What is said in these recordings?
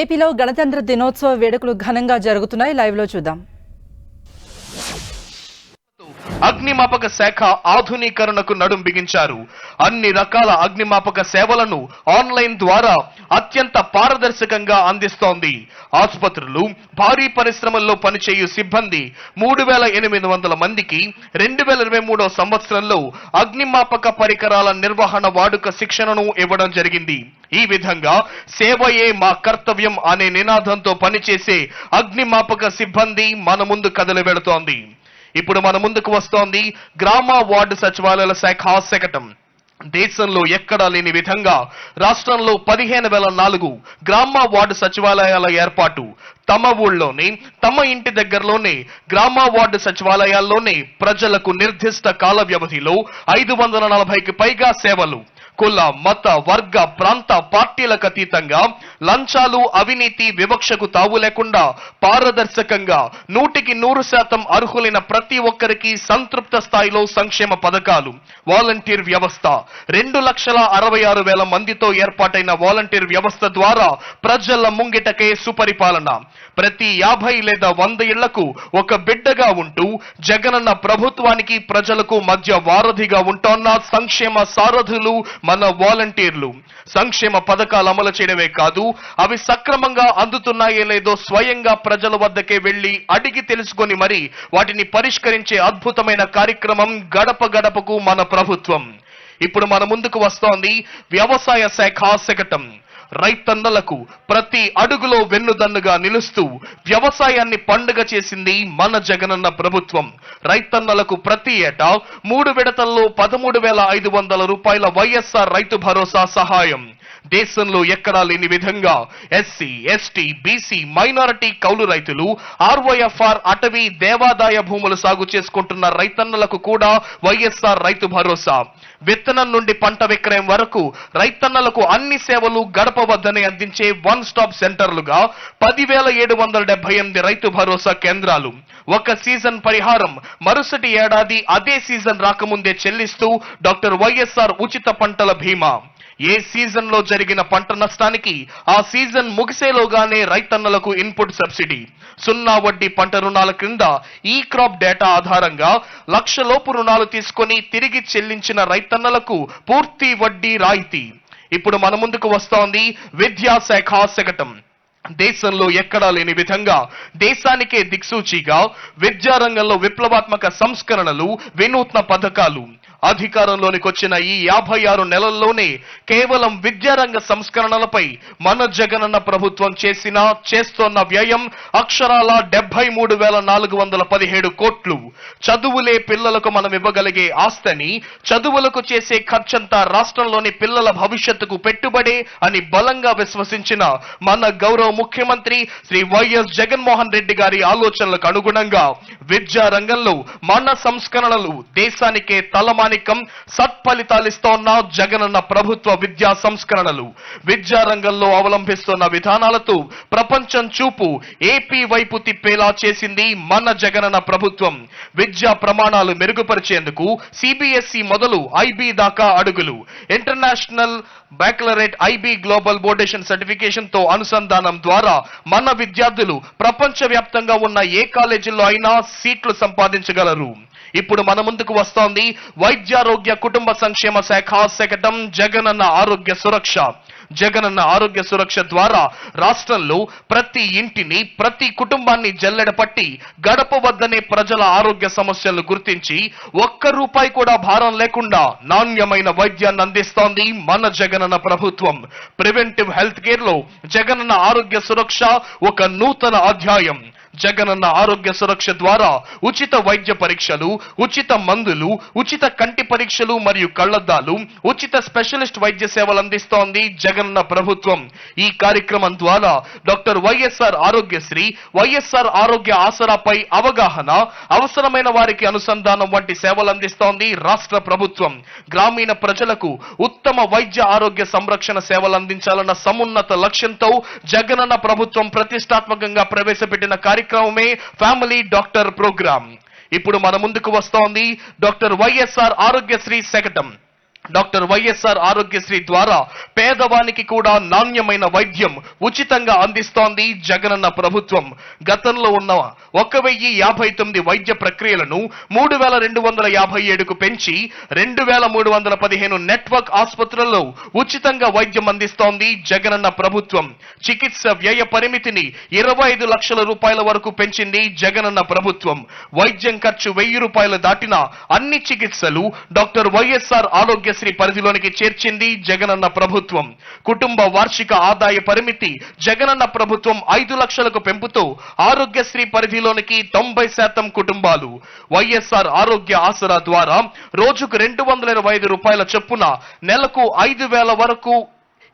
ఏపీలో గణతంత్ర దినోత్సవ వేడుకలు ఘనంగా జరుగుతున్నాయి. లైవ్లో చూద్దాం. అగ్నిమాపక శాఖ ఆధునీకరణకు నడుం బిగించారు. అన్ని రకాల అగ్నిమాపక సేవలను ఆన్లైన్ ద్వారా అత్యంత పారదర్శకంగా అందిస్తోంది. ఆసుపత్రులు భారీ పరిశ్రమల్లో పనిచేయు సిబ్బంది మూడు వేల ఎనిమిది వందల మందికి రెండు వేల ఇరవై మూడో సంవత్సరంలో అగ్నిమాపక పరికరాల నిర్వహణ వాడుక శిక్షణను ఇవ్వడం జరిగింది. ఈ విధంగా సేవయే మా కర్తవ్యం అనే నినాదంతో పనిచేసే అగ్నిమాపక సిబ్బంది మన ముందు కదలి వెళుతోంది. ఇప్పుడు మన ముందుకు వస్తోంది గ్రామ వార్డు సచివాలయాల శాఖ శకటం దేశంలో ఎక్కడా లేని విధంగా రాష్ట్రంలో పదిహేను వేల నాలుగు గ్రామ వార్డు సచివాలయాల ఏర్పాటు. తమ ఊళ్ళోనే తమ ఇంటి దగ్గరలోనే గ్రామ వార్డు సచివాలయాల్లోనే ప్రజలకు నిర్దిష్ట కాల వ్యవధిలో ఐదు వందల నలభైకి పైగా సేవలు కుల మత వర్గ ప్రాంత పార్టీలకు అతీతంగా లంచాలు అవినీతి వివక్షకు తావు లేకుండా పారదర్శకంగా నూటికి నూరు శాతం అర్హులైన ప్రతి ఒక్కరికి సంతృప్త స్థాయిలో సంక్షేమ పథకాలు వాలంటీర్ వ్యవస్థ. రెండు లక్షల అరవై ఆరు వేల మందితో ఏర్పాటైన వాలంటీర్ వ్యవస్థ ద్వారా ప్రజల ముంగిటకే సుపరిపాలన. ప్రతి యాభై లేదా వంద ఇళ్ళకు ఒక బిడ్డగా ఉంటూ జగనన్న ప్రభుత్వానికి ప్రజలకు మధ్య వారధిగా ఉంటోన్న సంక్షేమ సారథులు మన వాలంటీర్లు సంక్షేమ పథకాలు అమలు చేయడమే కాదు అవి సక్రమంగా అందుతున్నాయో లేదో స్వయంగా ప్రజల వద్దకే వెళ్ళి అడిగి తెలుసుకొని మరి వాటిని పరిష్కరించే అద్భుతమైన కార్యక్రమం గడప గడపకు మన ప్రభుత్వం. ఇప్పుడు మన ముందుకు వస్తోంది వ్యవసాయ శాఖ శకటం. రైతన్నలకు ప్రతి అడుగులో వెన్నుదన్నుగా నిలుస్తూ వ్యవసాయాన్ని పండుగ చేసింది మన జగనన్న ప్రభుత్వం. రైతన్నలకు ప్రతి ఏటా మూడు విడతల్లో పదమూడు వేల ఐదు వందల రూపాయల వైఎస్ఆర్ రైతు భరోసా సహాయం. దేశంలో ఎక్కడా లేని విధంగా ఎస్సీ ఎస్టీ బీసీ మైనారిటీ కౌలు రైతులు ఆర్వైఎఫ్ఆర్ అటవీ దేవాదాయ భూములు సాగు చేసుకుంటున్న రైతన్నలకు కూడా వైఎస్ఆర్ రైతు భరోసా. విత్తనం నుండి పంట విక్రయం వరకు రైతన్నలకు అన్ని సేవలు గడప వద్దనే అందించే వన్ స్టాప్ సెంటర్లుగా పదివేల ఏడు వందల డెబ్బై ఎనిమిది రైతు భరోసా కేంద్రాలు. ఒక సీజన్ పరిహారం మరుసటి ఏడాది అదే సీజన్ రాకముందే చెల్లిస్తూ డాక్టర్ వైఎస్ఆర్ ఉచిత పంటల బీమా. ఏ సీజన్లో జరిగిన పంట నష్టానికి ఆ సీజన్ ముగిసేలోగానే రైతన్నలకు ఇన్పుట్ సబ్సిడీ. సున్నా వడ్డీ పంట రుణాల క్రింద ఈ క్రాప్ డేటా ఆధారంగా లక్షలోపు రుణాలు తీసుకొని తిరిగి చెల్లించిన రైతన్నలకు పూర్తి వడ్డీ రాయితీ. ఇప్పుడు మన ముందుకు వస్తోంది విద్యాశాఖ శకటం. దేశంలో ఎక్కడా లేని విధంగా దేశానికే దిక్సూచిగా విద్యారంగంలో విప్లవాత్మక సంస్కరణలు వినూత్న పథకాలు. అధికారంలోనికి వచ్చిన ఈ యాభై ఆరు నెలల్లోనే కేవలం విద్యారంగ సంస్కరణలపై మన జగనన్న ప్రభుత్వం చేసిన చేస్తోన్న వ్యయం అక్షరాల డెబ్బై మూడు వేల నాలుగు వందల పదిహేడు కోట్లు. చదువులే పిల్లలకు మనం ఇవ్వగలిగే ఆస్తిని చదువులకు చేసే ఖర్చంతా రాష్ట్రంలోని పిల్లల భవిష్యత్తుకు పెట్టుబడే అని బలంగా విశ్వసించిన మన గౌరవ ముఖ్యమంత్రి శ్రీ వైఎస్ జగన్మోహన్ రెడ్డి గారి ఆలోచనలకు అనుగుణంగా విద్యా రంగంలో మన సంస్కరణలు దేశానికే తలమానికం సత్ఫలితాలిస్తోన్న జగనన్న ప్రభుత్వ విద్యా సంస్కరణలు. విద్యా రంగంలో అవలంబిస్తున్న విధానాలతో ప్రపంచం చూపు ఏపీ వైపు తిప్పేలా చేసింది మన జగనన్న ప్రభుత్వం. విద్యా ప్రమాణాలు మెరుగుపరిచేందుకు సిబిఎస్ఈ మొదలు ఐబీ దాకా అడుగులు. ఇంటర్నేషనల్ బ్యాక్లరేట్ ఐబీ గ్లోబల్ బోర్డేషన్ సర్టిఫికేషన్తో అనుసంధానం ద్వారా మన విద్యార్థులు ప్రపంచ వ్యాప్తంగా ఉన్న ఏ కాలేజీల్లో అయినా సీట్లు సంపాదించగలరు. ఇప్పుడు మన ముందుకు వస్తోంది వైద్యారోగ్య కుటుంబ సంక్షేమ శాఖ శకటం జగనన్న ఆరోగ్య సురక్ష. జగనన్న ఆరోగ్య సురక్ష ద్వారా రాష్ట్రంలో ప్రతి ఇంటిని ప్రతి కుటుంబాన్ని జల్లెడ పట్టి గడప వద్దనే ప్రజల ఆరోగ్య సమస్యలను గుర్తించి ఒక్క రూపాయి కూడా భారం లేకుండా నాణ్యమైన వైద్యాన్ని అందిస్తోంది మన జగనన్న ప్రభుత్వం. ప్రివెంటివ్ హెల్త్ కేర్లో జగనన్న ఆరోగ్య సురక్ష ఒక నూతన అధ్యాయం. జగనన్న ఆరోగ్య సురక్ష ద్వారా ఉచిత వైద్య పరీక్షలు ఉచిత మందులు ఉచిత కంటి పరీక్షలు మరియు కళ్ళద్దాలు ఉచిత స్పెషలిస్ట్ వైద్య సేవలు అందిస్తోంది జగనన్న ప్రభుత్వం. ఈ కార్యక్రమం ద్వారా డాక్టర్ వైఎస్ఆర్ ఆరోగ్యశ్రీ వైఎస్ఆర్ ఆరోగ్య ఆసరాపై అవగాహన అవసరమైన వారికి అనుసంధానం వంటి సేవలు అందిస్తోంది రాష్ట్ర ప్రభుత్వం. గ్రామీణ ప్రజలకు ఉత్తమ వైద్య ఆరోగ్య సంరక్షణ సేవలు అందించాలన్న సమున్నత లక్ష్యంతో జగనన్న ప్రభుత్వం ప్రతిష్టాత్మకంగా ప్రవేశపెట్టిన కార్యక్రమమే ఫ్యామిలీ డాక్టర్ ప్రోగ్రాం ఇప్పుడు మన ముందుకు వస్తోంది డాక్టర్ వైఎస్ఆర్ ఆరోగ్యశ్రీ శకటం. డాక్టర్ వైఎస్ఆర్ ఆరోగ్యశ్రీ ద్వారా పేదవానికి కూడా నాణ్యమైన వైద్యం ఉచితంగా అందిస్తోంది జగనన్న ప్రభుత్వం. గతంలో ఉన్న ఒక వెయ్యి యాభై తొమ్మిది వైద్య ప్రక్రియలను మూడు వేల రెండు వందల యాభై ఏడుకు పెంచి రెండు వేల మూడు వందల పదిహేను నెట్వర్క్ ఆసుపత్రుల్లో ఉచితంగా వైద్యం అందిస్తోంది జగనన్న ప్రభుత్వం. చికిత్స వ్యయ పరిమితిని ఇరవై ఐదు లక్షల రూపాయల వరకు పెంచింది జగనన్న ప్రభుత్వం. వైద్యం ఖర్చు వెయ్యి రూపాయలు దాటిన అన్ని చికిత్సలు డాక్టర్ వైఎస్ఆర్ ఆరోగ్య ఆరోగ్యశ్రీ పరిధిలోనికి చేర్చింది జగనన్న ప్రభుత్వం. కుటుంబ వార్షిక ఆదాయ పరిమితి జగనన్న ప్రభుత్వం ఐదు లక్షలకు పెంపుతూ ఆరోగ్యశ్రీ పరిధిలోనికి తొంభై శాతం కుటుంబాలు. వైఎస్ఆర్ ఆరోగ్య ఆసరా ద్వారా రోజుకు రెండు వందల ఇరవై ఐదు రూపాయల చొప్పున నెలకు ఐదు వేల వరకు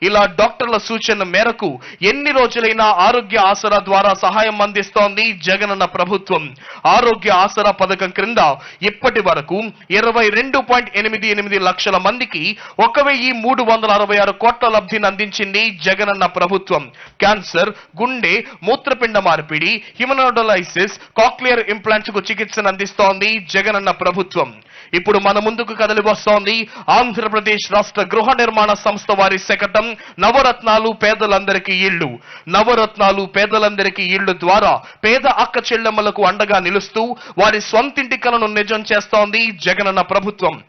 ఇలా డాక్టర్ల సూచన మేరకు ఎన్ని రోజులైనా ఆరోగ్య ఆసరా ద్వారా సహాయం అందిస్తోంది జగనన్న ప్రభుత్వం. ఆరోగ్య ఆసరా పథకం క్రింద ఇప్పటి వరకు ఇరవై రెండు పాయింట్ ఎనిమిది ఎనిమిది లక్షల మందికి ఒక వెయ్యి మూడు వందల అరవై ఆరు కోట్ల లబ్ధిని అందించింది జగనన్న ప్రభుత్వం. క్యాన్సర్ గుండె మూత్రపిండ మార్పిడి హిమనోడలైసిస్ కాక్లియర్ ఇంప్లాంట్స్కు చికిత్సను అందిస్తోంది జగనన్న ప్రభుత్వం. ఇప్పుడు మన ముందుకు కదలి వస్తోంది ఆంధ్రప్రదేశ్ రాష్ట్ర గృహ నిర్మాణ సంస్థ వారి శకటం నవరత్నాలు పేదలందరికీ ఇళ్ళు. నవరత్నాలు పేదలందరికీ ఇళ్ళు ద్వారా పేద అక్క చెల్లెమ్మలకు అండగా నిలుస్తూ వారి స్వంతింటి కలను నిజం చేస్తోంది జగనన్న ప్రభుత్వం.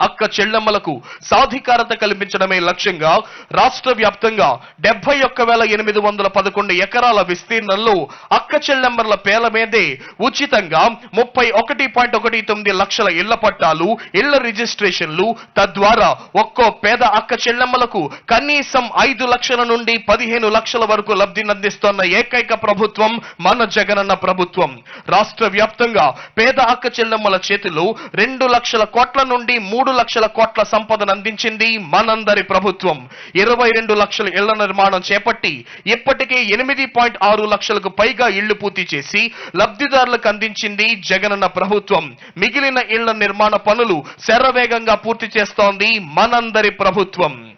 అక్క చెల్లెమ్మలకు సాధికారత కల్పించడమే లక్ష్యంగా రాష్ట్ర వ్యాప్తంగా డెబ్బై ఒక్క వేల ఎనిమిది వందల పదకొండు ఎకరాల విస్తీర్ణంలో అక్క చెల్లెమ్మల పేర్ల మీదే ఉచితంగా ముప్పై ఒకటి పాయింట్ ఒకటి తొమ్మిది లక్షల ఇళ్ళ పట్టాలు ఇళ్ళ రిజిస్ట్రేషన్లు తద్వారా ఒక్కో పేద అక్క చెల్లెమ్మలకు కనీసం ఐదు లక్షల నుండి పదిహేను లక్షల వరకు లబ్ధి అందిస్తోన్న ఏకైక ప్రభుత్వం మన జగనన్న ప్రభుత్వం. రాష్ట్ర వ్యాప్తంగా పేద అక్క చెల్లెమ్మల చేతిలో రెండు లక్షల కోట్ల నుండి మూడు లక్షల కోట్ల సంపదను అందించింది మనందరి ప్రభుత్వం. ఇరవై రెండు లక్షల ఇళ్ళ నిర్మాణం చేపట్టి ఇప్పటికే ఎనిమిది పాయింట్ ఆరు లక్షలకు పైగా ఇళ్ళు పూర్తి చేసి లబ్ధిదారులకు అందించింది జగనన్న ప్రభుత్వం. మిగిలిన ఇళ్ళ నిర్మాణ పనులు శరవేగంగా పూర్తి చేస్తోంది మనందరి ప్రభుత్వం.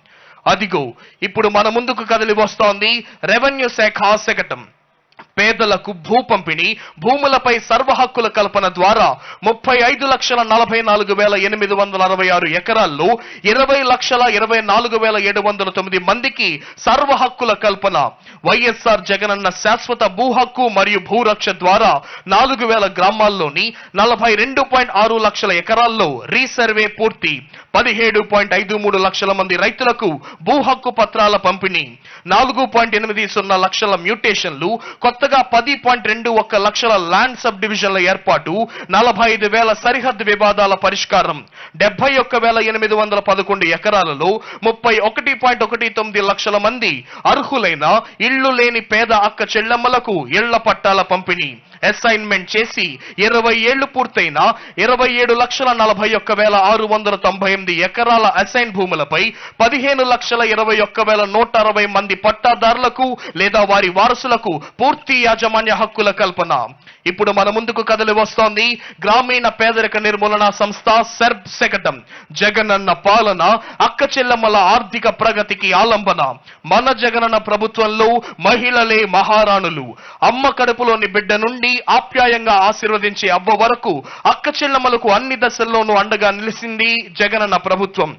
అదిగో ఇప్పుడు మన ముందుకు కదిలి వస్తోంది రెవెన్యూ శాఖ శకటం పేదలకు భూ పంపిణీ భూములపై సర్వ హక్కుల కల్పన ద్వారా ముప్పై ఐదు లక్షల నలభై నాలుగు వేల ఎనిమిది వందల అరవై ఆరు ఎకరాల్లో ఇరవై లక్షల ఇరవై నాలుగు వేల ఏడు వందల తొమ్మిది మందికి సర్వ హక్కుల కల్పన. వైఎస్ఆర్ జగనన్న శాశ్వత భూ హక్కు మరియు భూరక్ష ద్వారా నాలుగు వేల గ్రామాల్లోని నలభై రెండు పాయింట్ ఆరు లక్షల ఎకరాల్లో రీసర్వే పూర్తి. పదిహేడు పాయింట్ ఐదు మూడు లక్షల మంది రైతులకు భూ హక్కు పత్రాల పంపిణీ. నాలుగు పాయింట్ ఎనిమిది సున్నా లక్షల మ్యూటేషన్లు కొత్త కొత్తగా పది పాయింట్ రెండు ఒక్క లక్షల ల్యాండ్ సబ్ డివిజన్ల ఏర్పాటు నలభై ఐదు వేల సరిహద్దు వివాదాల పరిష్కారం డెబ్బై ఒక్క వేల ఎనిమిది వందల పదకొండు ఎకరాలలో ముప్పై ఒకటి పాయింట్ ఒకటి తొమ్మిది లక్షల మంది అర్హులైన ఇళ్ళు లేని పేద అక్క చెల్లెమ్మలకు ఇళ్ళ పట్టాల పంపిణీ. అసైన్మెంట్ చేసి ఇరవై ఏళ్ళు పూర్తయిన ఇరవై ఏడు లక్షల నలభై ఒక్క వేల ఆరు వందల తొంభై ఎనిమిది ఎకరాల అసైన్ భూములపై పదిహేను లక్షల ఇరవై ఒక్క వేల నూట అరవై మంది పట్టాదారులకు లేదా వారి వారసులకు పూర్తి యాజమాన్య హక్కుల కల్పన. ఇప్పుడు మన ముందుకు కదలి వస్తోంది గ్రామీణ పేదరిక నిర్మూలన సంస్థ సెర్బ్ శకటం జగనన్న పాలన అక్క చెల్లెమ్మల ఆర్థిక ప్రగతికి ఆలంబన. మన జగనన్న ప్రభుత్వంలో మహిళలే మహారాణులు. అమ్మ కడుపులోని బిడ్డ నుండి ఆప్యాయంగా ఆశీర్వదించే అవ్వ వరకు అక్క చెల్లెమ్మలకు అన్ని దశల్లోనూ అండగా నిలిచింది జగనన్న ప్రభుత్వం.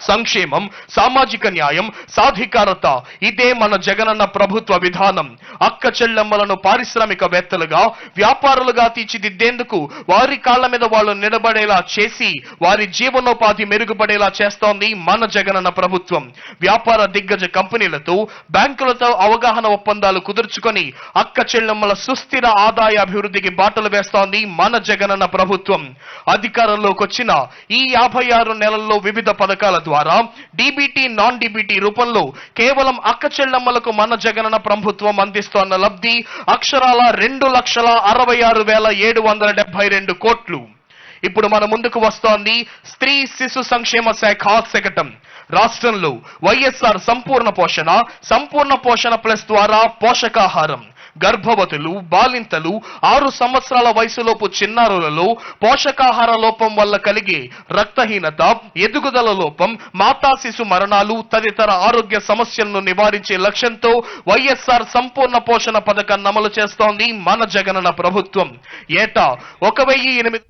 సంక్షేమం సామాజిక న్యాయం సాధికారత ఇదే మన జగనన్న ప్రభుత్వ విధానం. అక్క చెల్లెమ్మలను పారిశ్రామికవేత్తలుగా వ్యాపారులుగా తీర్చిదిద్దేందుకు వారి కాళ్ళ మీద వాళ్ళు నిలబడేలా చేసి వారి జీవనోపాధి మెరుగుపడేలా చేస్తోంది మన జగనన్న ప్రభుత్వం. వ్యాపార దిగ్గజ కంపెనీలతో బ్యాంకులతో అవగాహన ఒప్పందాలు కుదుర్చుకొని అక్క చెల్లెమ్మల సుస్థిర ఆదాయ అభివృద్ధికి బాటలు వేస్తోంది మన జగనన్న ప్రభుత్వం. అధికారంలోకి వచ్చిన ఈ యాభై ఆరు నెలల్లో వివిధ పథకాల ద్వారా డీబీటీ నాన్ డీబీటీ రూపంలో కేవలం అక్క చెల్లెమ్మలకు మన జగనన్న ప్రభుత్వం అందిస్తోన్న లబ్ధి అక్షరాల రెండు లక్షల అరవై ఆరు వేల ఏడు వందల డెబ్బై రెండు కోట్లు. ఇప్పుడు మన ముందుకు వస్తోంది స్త్రీ శిశు సంక్షేమ శాఖ శకటం రాష్ట్రంలో వైఎస్ఆర్ సంపూర్ణ పోషణ సంపూర్ణ పోషణ ప్లస్ ద్వారా పోషకాహారం. గర్భవతులు బాలింతలు ఆరు సంవత్సరాల వయసులోపు చిన్నారులలో పోషకాహార లోపం వల్ల కలిగే రక్తహీనత ఎదుగుదల లోపం మాతా శిశు మరణాలు తదితర ఆరోగ్య సమస్యలను నివారించే లక్ష్యంతో వైఎస్ఆర్ సంపూర్ణ పోషణ పథకాన్ని అమలు చేస్తోంది మన జగనన్న ప్రభుత్వం. ఏటా ఒక వెయ్యి ఎనిమిది